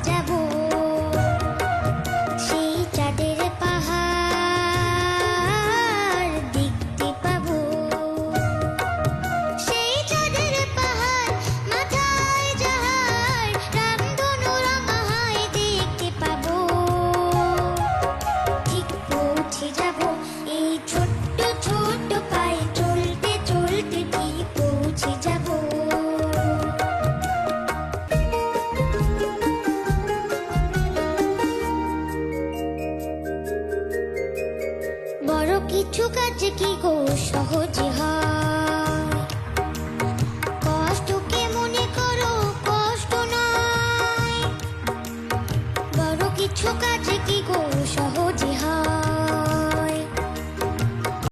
devil. কিছু কাজ কি গো সহজ মনে করো কষ্ট নয় বড় কিছু কাজ কি গো